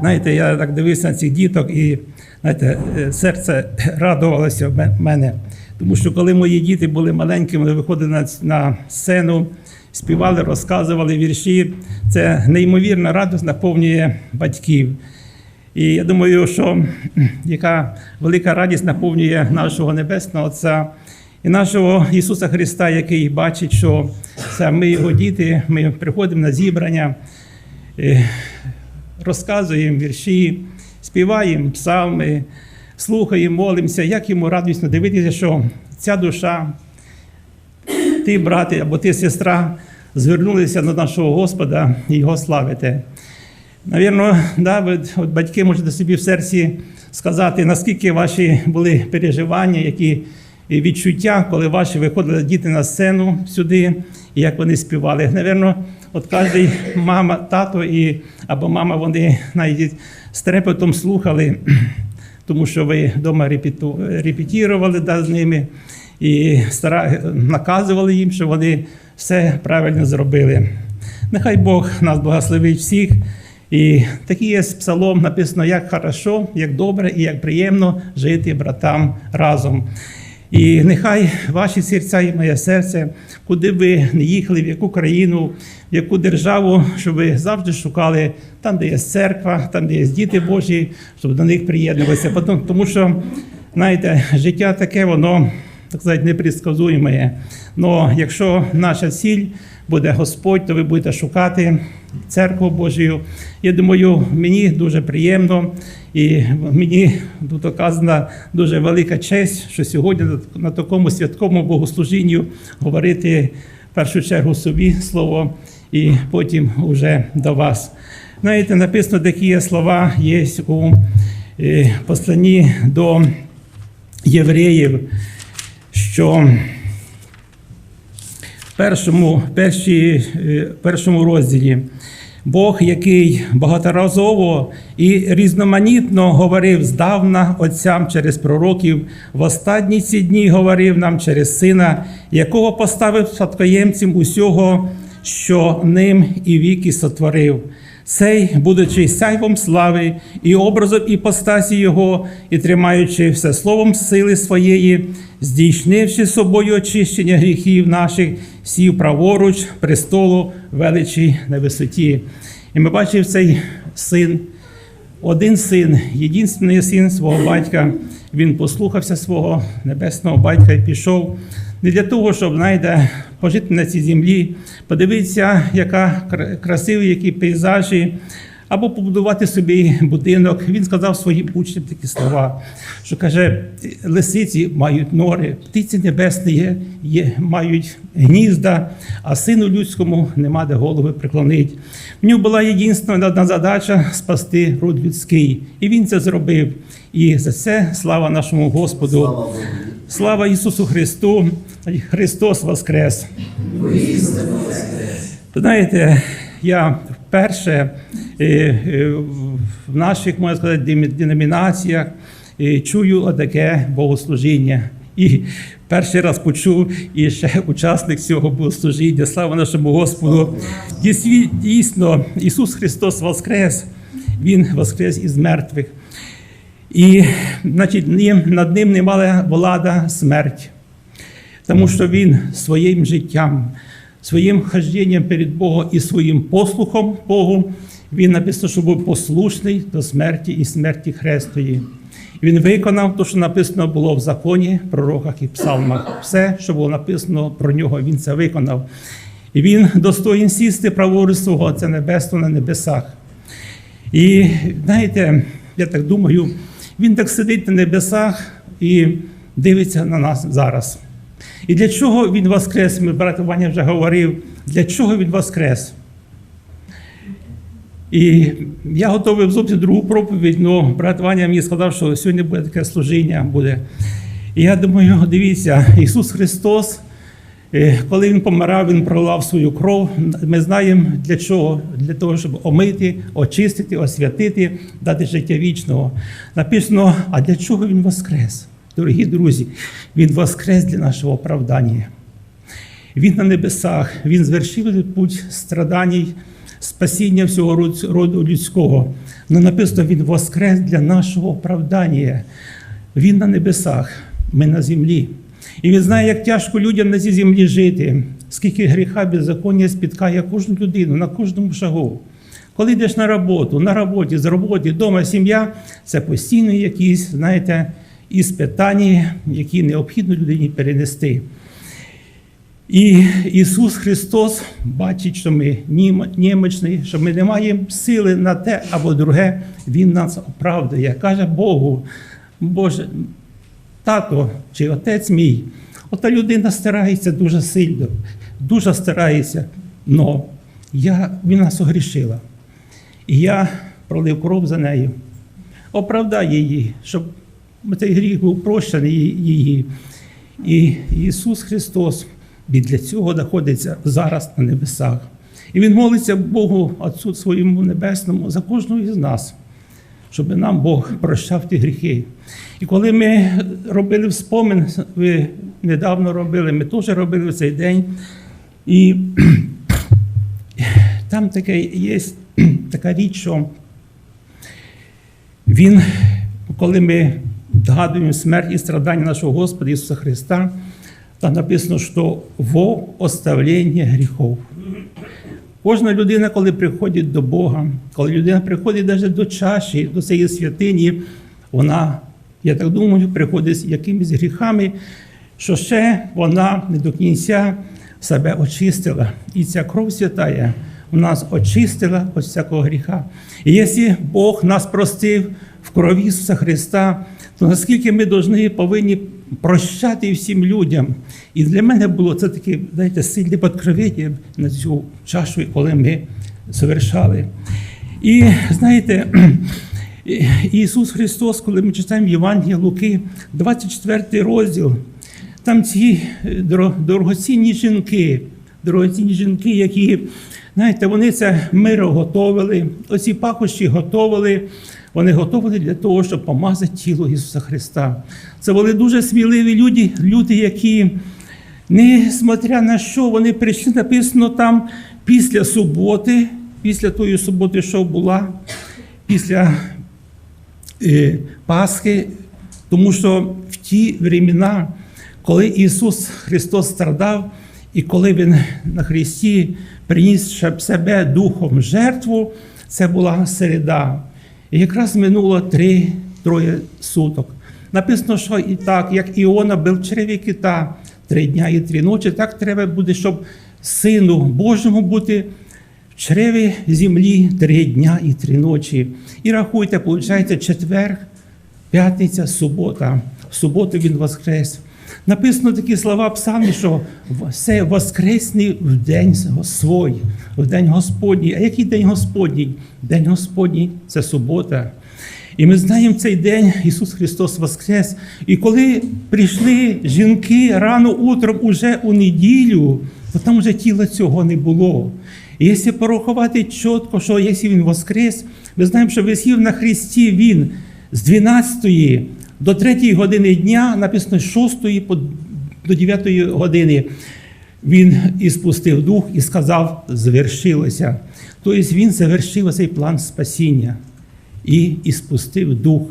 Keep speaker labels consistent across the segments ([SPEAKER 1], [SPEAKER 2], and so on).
[SPEAKER 1] знаєте, я так дивився на цих діток і знаєте, е, серце радувалося в мене. Тому що коли мої діти були маленькими, виходили на, сцену, співали, розказували вірші, це неймовірна радість наповнює батьків. І я думаю, що яка велика радість наповнює нашого Небесного Отця і нашого Ісуса Христа, який бачить, що це ми його діти, ми приходимо на зібрання, е, розказуємо вірші, співаємо псалми, слухаємо, молимося, як йому радісно дивитися, що ця душа, ти, брате або ти, сестра, звернулися до нашого Господа і його славите. Навірно, да, ви, от батьки можете собі в серці сказати, наскільки ваші були переживання, які відчуття, коли ваші виходили діти на сцену сюди, і як вони співали. Навірно, от кожен мама, тато і або мама, вони навіть з трепетом слухали, тому що ви вдома репетірували да, з ними і стара, наказували їм, що вони все правильно зробили. Нехай Бог нас благословить всіх. І такий є псалом написано, як хорошо, як добре і як приємно жити братам разом. І нехай ваші серця і моє серце, куди ви не їхали, в яку країну, в яку державу, щоб ви завжди шукали там, де є церква, там, де є діти Божі, щоб до них приєднувалися. Тому що, знаєте, життя таке, воно так сказати, непредсказуєме. Но якщо наша ціль буде Господь, то ви будете шукати церкву Божою. Я думаю, мені дуже приємно і мені тут оказана дуже велика честь, що сьогодні на- такому святковому богослужінні говорити в першу чергу собі слово і потім уже до вас. Знаєте, написано такі слова є у е, посланні до євреїв, що в першому, першій, е, першому розділі Бог, який багаторазово і різноманітно говорив здавна отцям через пророків, в останні ці дні говорив нам через сина, якого поставив спадкоємцем усього, що ним і віки сотворив. Цей, будучи сяйвом слави і образом іпостасі Його, і тримаючи все словом сили своєї, здійснивши собою очищення гріхів наших, сів праворуч престолу величі на висоті. І ми бачимо цей син, один син, єдиний син свого батька. Він послухався свого небесного батька і пішов не для того, щоб знаєте, пожити на цій землі, подивитися, яка кра- красиві, які пейзажі, або побудувати собі будинок. Він сказав своїм учням такі слова, що каже: лисиці мають нори, птиці небесні є, є, мають гнізда, а сину людському нема де голови приклонить. В нього була єдина одна задача спасти род людський. І він це зробив. І за це слава нашому Господу. Слава Ісусу Христу! Христос Воскрес! Знаєте, я вперше е, е, в наших, можна сказати, деномінаціях е, чую таке богослужіння. І перший раз почув і ще учасник цього богослужіння. Слава нашому Господу! Дійсно, Ісус Христос Воскрес, Він воскрес із мертвих. І значить, над ним не мала влада смерть, тому що він своїм життям, своїм хожденням перед Богом і своїм послухом Богу, він написано, що був послушний до смерті і смерті Хрестої. Він виконав те, що написано було в законі, пророках і псалмах. Все, що було написано про нього, він це виконав. І він достоїн сісти праворуч свого Отця Небесного на небесах. І знаєте, я так думаю, він так сидить на небесах і дивиться на нас зараз. І для чого він воскрес? Ми брат Ваня вже говорив, для чого він воскрес? І я готовий зовсім другу проповідь, але брат Ваня мені сказав, що сьогодні буде таке служіння. буде. І я думаю, дивіться, Ісус Христос, коли Він помирав, Він пролав свою кров. Ми знаємо для чого? Для того, щоб омити, очистити, освятити, дати життя вічного. Написано, а для чого Він воскрес? Дорогі друзі, Він воскрес для нашого оправдання. Він на небесах, Він звершив путь страдань спасіння всього роду людського. Но написано, Він воскрес для нашого оправдання. Він на небесах, ми на землі. І він знає, як тяжко людям на цій землі жити, скільки гріха, беззаконня спіткає кожну людину на кожному шагу. Коли йдеш на роботу, на роботі, з роботи, вдома, сім'я це постійно якісь, знаєте, іспитання, які необхідно людині перенести. І Ісус Христос бачить, що ми нім- що ми не маємо сили на те або друге, Він нас оправдує. Каже Богу, Боже, тато чи отець мій, ота людина старається дуже сильно, дуже старається, але я, вона согрішила. І я пролив кров за нею. Оправдай її, щоб цей гріх був прощений її. І Ісус Христос він для цього знаходиться зараз на небесах. І Він молиться Богу Отцу своєму небесному за кожного із нас, щоб нам Бог прощав ті гріхи. І коли ми робили спомин, ви недавно робили, ми теж робили в цей день. І там таке є така річ, що він, коли ми згадуємо смерть і страдання нашого Господа Ісуса Христа, там написано, що во оставлення гріхов. Кожна людина, коли приходить до Бога, коли людина приходить навіть до чаші, до цієї святині, вона, я так думаю, приходить з якимись гріхами, що ще вона не до кінця себе очистила. І ця кров святая у нас очистила від всякого гріха. І якщо Бог нас простив в крові Ісуса Христа, то наскільки ми повинні, прощати всім людям. І для мене було це таке, знаєте, сильне підкровення на цю чашу, коли ми завершали. І знаєте, Ісус Христос, коли ми читаємо Євангелія Луки, 24 розділ, там ці дорогоцінні жінки, дорогоцінні жінки, які, знаєте, вони це миро готовили, оці пахощі готовили. Вони готовили для того, щоб помазати тіло Ісуса Христа. Це були дуже сміливі люди, люди, які, несмотря на що, вони прийшли, написано там після суботи, після тої суботи, що була, після е, Пасхи, тому що в ті времена, коли Ісус Христос страдав, і коли Він на Христі приніс себе духом жертву, це була середа. І якраз минуло три троє суток. Написано, що і так, як Іона був в чреві кита три дня і три ночі, так треба буде, щоб Сину Божому бути в чреві землі три дня і три ночі. І рахуйте, виходить, четвер, п'ятниця, субота. В суботу він воскрес. Написано такі слова псалмі, що все воскресний в день свой, в день Господній. А який день Господній? День Господній це субота. І ми знаємо цей день Ісус Христос Воскрес. І коли прийшли жінки рано утром уже у неділю, то там вже тіла цього не було. І якщо порахувати чітко, що якщо Він Воскрес, ми знаємо, що висів на Христі Він з 12 до 3 години дня, написано з 6 по- до 9 години. Він і спустив дух і сказав, звершилося. Тобто він завершив цей план спасіння і, і спустив дух.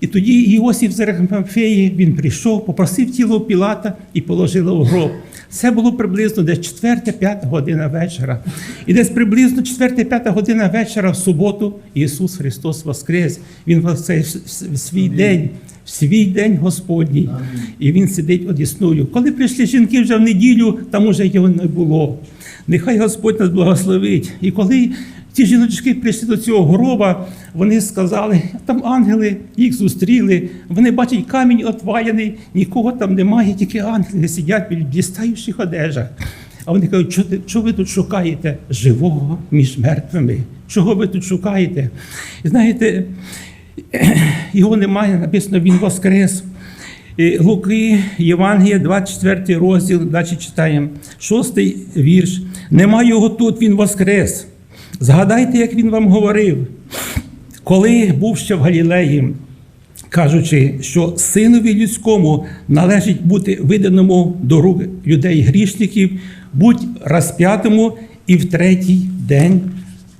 [SPEAKER 1] І тоді Іосиф з Архимафеї, він прийшов, попросив тіло Пілата і положили в гроб. Це було приблизно десь 4-5 година вечора. І десь приблизно 4-5 година вечора в суботу Ісус Христос воскрес. Він в цей в свій день, свій день Господній. І Він сидить одісною. Коли прийшли жінки вже в неділю, там уже його не було. Нехай Господь нас благословить. І коли ті жіночки прийшли до цього гроба, вони сказали, там ангели їх зустріли, вони бачать камінь отваяний, нікого там немає, тільки ангели сидять в дістаючих одежах. А вони кажуть, що, ти- ви тут шукаєте живого між мертвими? Чого ви тут шукаєте? І знаєте, його немає, написано, він воскрес. Луки, Євангелія, 24 розділ, далі читаємо. Шостий вірш. Нема його тут, він воскрес. Згадайте, як він вам говорив, коли був ще в Галілеї, кажучи, що синові людському належить бути виданому до рук людей грішників, будь розп'ятому і в третій день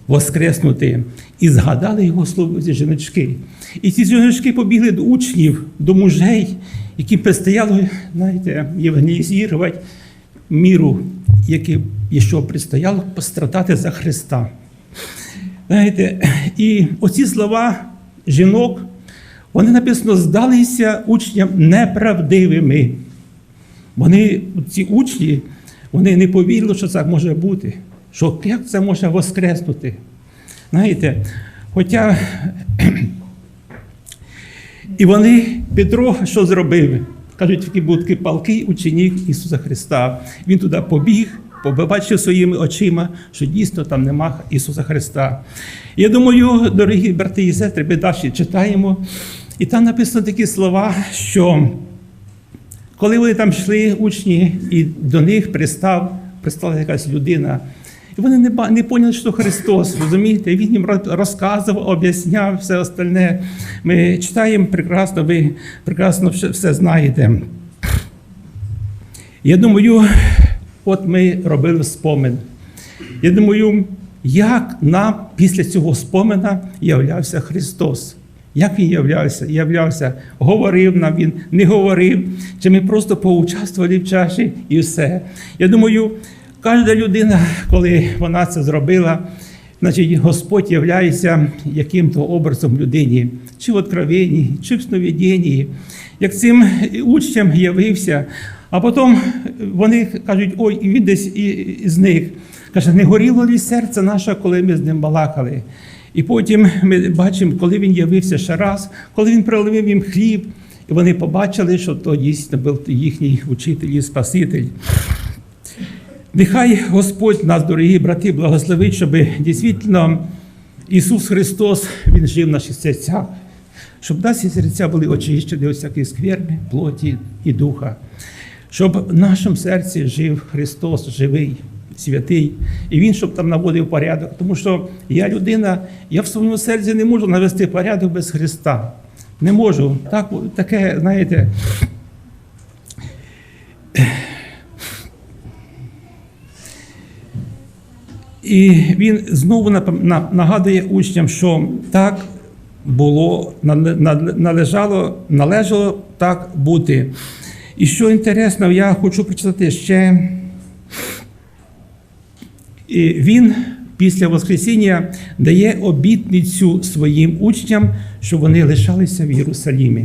[SPEAKER 1] воскреснути. І згадали його слово ці жіночки. І ці жіночки побігли до учнів, до мужей, які предстояло, знаєте, євангелізувати міру, які, що предстояло пострадати за Христа. Знаєте, і оці слова жінок, вони написано, здалися учням неправдивими. Вони, ці учні, вони не повірили, що це може бути, що як це може воскреснути. Знаєте, хоча і вони, Петро, що зробив? Кажуть, такі був такий палкий ученик Ісуса Христа. Він туди побіг, побачив своїми очима, що дійсно там нема Ісуса Христа. Я думаю, дорогі брати і сестри, ми далі читаємо, і там написано такі слова, що коли вони там йшли, учні, і до них пристав, пристала якась людина. І вони не, не поняли, що Христос, розумієте? Він їм розказував, об'ясняв все остальне. Ми читаємо прекрасно, ви прекрасно все знаєте. Я думаю, от ми робили спомин. Я думаю, як нам після цього спомина являвся Христос? Як він являвся? Являвся, говорив нам він, не говорив, чи ми просто поучаствували в чаші і все. Я думаю, кожна людина, коли вона це зробила, значить Господь являється яким-то образом людині, чи в откровенні, чи в сновидінні. Як цим учням явився, а потім вони кажуть, ой, і він десь і- них. Каже, не горіло лі серце наше, коли ми з ним балакали. І потім ми бачимо, коли він явився ще раз, коли він пролив їм хліб, і вони побачили, що то дійсно був їхній учитель і Спаситель. Нехай Господь нас, дорогі брати, благословить, щоб дійсно Ісус Христос Він жив в наших серцях, щоб наші серця були очищені від всякої скверни, плоті і духа, щоб в нашому серці жив Христос живий, святий, і Він, щоб там наводив порядок. Тому що я людина, я в своєму серці не можу навести порядок без Христа. Не можу. Так, таке, знаєте. І він знову нагадує учням, що так було, нале- нале- належало, належало так бути. І що інтересно, я хочу прочитати ще. І він після Воскресіння дає обітницю своїм учням, що вони лишалися в Єрусалімі.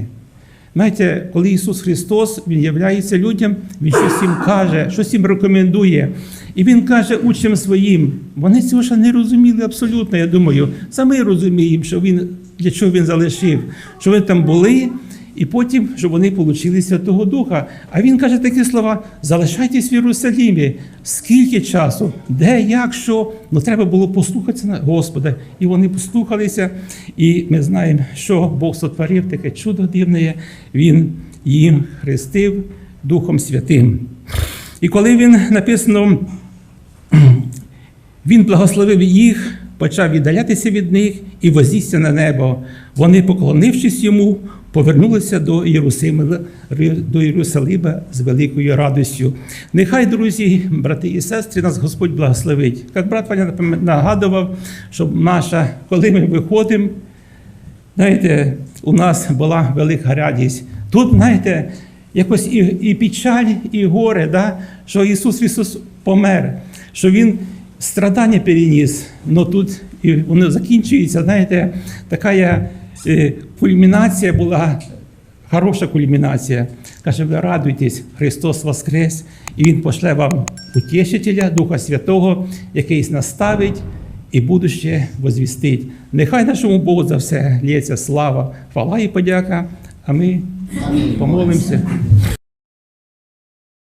[SPEAKER 1] Знаєте, коли Ісус Христос Він являється людям, Він щось їм каже, щось їм рекомендує. І Він каже учням своїм, вони цього ще не розуміли абсолютно, я думаю. Саме розуміємо, що він, для чого він залишив, що ви там були, і потім, щоб вони отримали Святого Духа. А він каже такі слова: залишайтесь в Єрусалімі. Скільки часу, де, як, що. Ну треба було послухатися на Господа. І вони послухалися. І ми знаємо, що Бог сотворив таке чудо дивне. Він їм хрестив Духом Святим. І коли він написано, він благословив їх, почав віддалятися від них і возісся на небо. Вони, поклонившись йому, повернулися до Єрусалима, до Єрусалима з великою радістю. Нехай, друзі, брати і сестри, нас Господь благословить. Як брат Ваня нагадував, щоб наша, коли ми виходимо, знаєте, у нас була велика радість. Тут, знаєте, якось і, і печаль, і горе, да? що Ісус Ісус помер, що Він страдання переніс. але тут і воно закінчується, знаєте, така е, кульмінація була, хороша кульмінація. Каже, ви радуйтесь, Христос Воскрес, і Він пошле вам утішителя, Духа Святого, який наставить і будуще возвістить. Нехай нашому Богу за все лється слава, хвала і подяка, а ми помолимося.